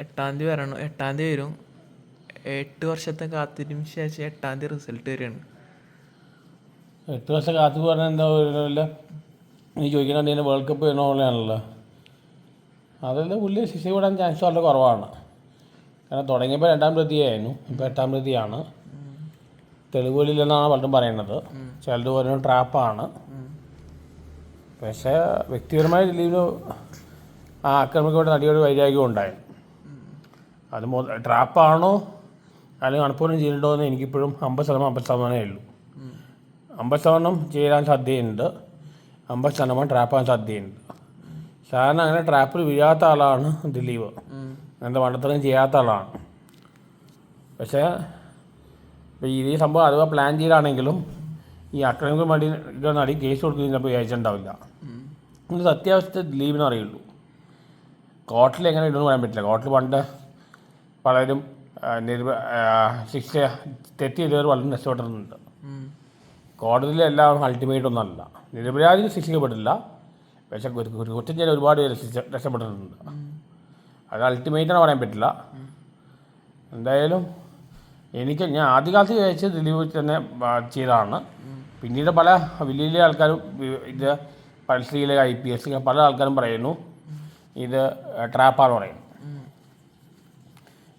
എട്ടാം തീയതി വരണം. എട്ടാം തീയതി വരും. എട്ട് വർഷത്തെ കാത്തിരിപ്പിന് ശേഷം എട്ടാം തീയതി റിസൾട്ട് വരികയാണ്. എട്ട് വർഷം കാത്തു പറഞ്ഞാൽ എന്താ വല്ല നീ ചോദിക്കണ വേൾഡ് കപ്പ് വരുന്ന പോലെയാണല്ലോ. അതല്ല പുള്ളി ശിക്ഷ വിടാൻ ചാൻസ് വളരെ കുറവാണ്. കാരണം തുടങ്ങിയപ്പോൾ രണ്ടാം പ്രതിയായിരുന്നു. ഇപ്പോൾ എട്ടാം പ്രതിയാണ്. തെളിവുകളില്ലെന്നാണ് പലരും പറയുന്നത്. ചിലത് പറയുന്നത് ട്രാപ്പാണ് പക്ഷേ വ്യക്തിപരമായ രീതിയിൽ ആ ആക്രമിക്കപ്പെട്ട നടിയോട് വൈരാഗ്യം ഉണ്ടായി. അത് മൊ ട്രാപ്പാണോ? അല്ലെങ്കിൽ അണുപൂരം ചെയ്യുന്നുണ്ടോ എന്ന് എനിക്കിപ്പോഴും അമ്പത് ശതമാനം അമ്പത് ശതമാനമേ ഉള്ളൂ. അമ്പത് ശതമാനം ചെയ്യാൻ സാധ്യതയുണ്ട്. അമ്പത് ശതമാനം ട്രാപ്പാൻ സാധ്യതയുണ്ട്. സാധാരണ അങ്ങനെ ട്രാപ്പിൽ വീഴാത്ത ആളാണ് ദിലീപ്. അങ്ങനത്തെ മണ്ടത്തരം ചെയ്യാത്ത ആളാണ്. പക്ഷേ ഇപ്പോൾ ഈ സംഭവം അഥവാ പ്ലാൻ ചെയ്താണെങ്കിലും ഈ അക്രമികൾ മടി നടി കേസ് കൊടുക്കുന്നതിനപ്പോൾ വിചാരിച്ചിട്ടുണ്ടാവില്ല. ഇത് സത്യാവസ്ഥ ദിലീപിനെ അറിയുള്ളൂ. കോർട്ടിൽ എങ്ങനെ ഇടുമെന്ന് പറയാൻ പറ്റില്ല. കോട്ടിൽ പണ്ട് പലരും നിരപ ശിക്ഷ തെറ്റ് ചെയ്തവർ വളരെ രക്ഷപ്പെട്ടിട്ടുണ്ട് കോടതിയിലെ എല്ലാം അൾട്ടിമേറ്റ് ഒന്നല്ല. നിരപരാധികൾ ശിക്ഷിക്കപ്പെട്ടില്ല. പക്ഷേ ഒരു- കുറ്റം ചെയ്യാൻ ഒരുപാട് പേര് രക്ഷപ്പെട്ടിട്ടുണ്ട് അത് അൾട്ടിമേറ്റ് എന്ന് പറയാൻ പറ്റില്ല. എന്തായാലും എനിക്ക് ഞാൻ ആദ്യകാലത്ത് കഴിച്ച് ദിലീപ് തന്നെ ചെയ്തതാണ്. പിന്നീട് പല വലിയ വലിയ ആൾക്കാരും ഇത് പരസ്യയിലെ ഐ പി എസ് പല ആൾക്കാരും പറയുന്നു. ഇത് ട്രാപ്പാണ് പറയുന്നു.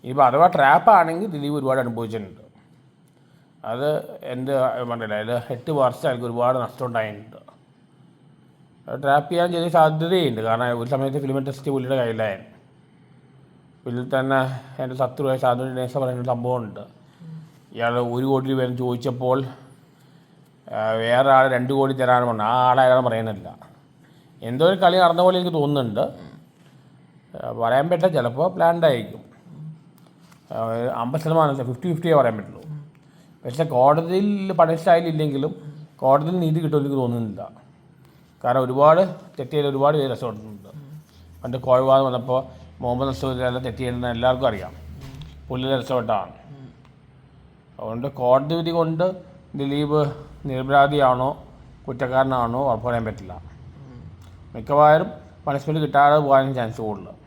ഇപ്പോൾ അഥവാ ട്രാപ്പാണെങ്കിൽ ദിലീപ് ഒരുപാട് അനുഭവിച്ചിട്ടുണ്ട്. അത് എന്റെ പറഞ്ഞില്ല? അതിൽ എട്ട് വർഷം അയാൾക്ക് ഒരുപാട് നഷ്ടം ഉണ്ടായിട്ടുണ്ട്. ട്രാപ്പ് ചെയ്യാൻ ചെറിയ സാധ്യതയുണ്ട്. കാരണം ഒരു സമയത്ത് ഫിലിം ഇൻഡസ്ട്രി പുള്ളിയുടെ കയ്യിലായിരുന്നു പുള്ളിൽ തന്നെ എന്റെ ശത്രുവായ സാധു നേസ പറയുന്ന സംഭവമുണ്ട്. ഇയാൾ ഒരു കോടി രൂപ ചോദിച്ചപ്പോൾ വേറെ ആൾ രണ്ട് കോടി തരാനും പറഞ്ഞു. ആ ആളായാലും പറയുന്നില്ല. എന്തോ ഒരു കളി നടന്ന പോലെ എനിക്ക് തോന്നുന്നുണ്ട്. പറയാൻ പറ്റില്ല. ചിലപ്പോൾ പ്ലാൻഡ് ആയിരിക്കും. അമ്പത് ശതമാനം ഫിഫ്റ്റി ഫിഫ്റ്റിയേ പറയാൻ പറ്റുള്ളൂ. പക്ഷേ കോടതിയിൽ പണിഷ്ടായില്ലെങ്കിലും കോടതിയിൽ നീതി കിട്ടുമെന്ന് എനിക്ക് തോന്നുന്നില്ല. കാരണം ഒരുപാട് തെറ്റ് ചെയ്ത ഒരുപാട് പേര് രക്ഷപ്പെടുന്നുണ്ട് പണ്ട് കോഴവാദം വന്നപ്പോൾ മുഹമ്മദ് നസൂരെല്ലാം തെറ്റ് ചെയ്യുന്ന എല്ലാവർക്കും അറിയാം. പുള്ളി രക്ഷപ്പെട്ടാണ്. അതുകൊണ്ട് കോടതി വിധി കൊണ്ട് ദിലീപ് നിരപരാധിയാണോ കുറ്റക്കാരനാണോ ഉറപ്പ് പറയാൻ പറ്റില്ല. മിക്കവാറും പണിഷ്മെന്റ് കിട്ടാതെ പോകാനും ചാൻസ് കൂടുതൽ.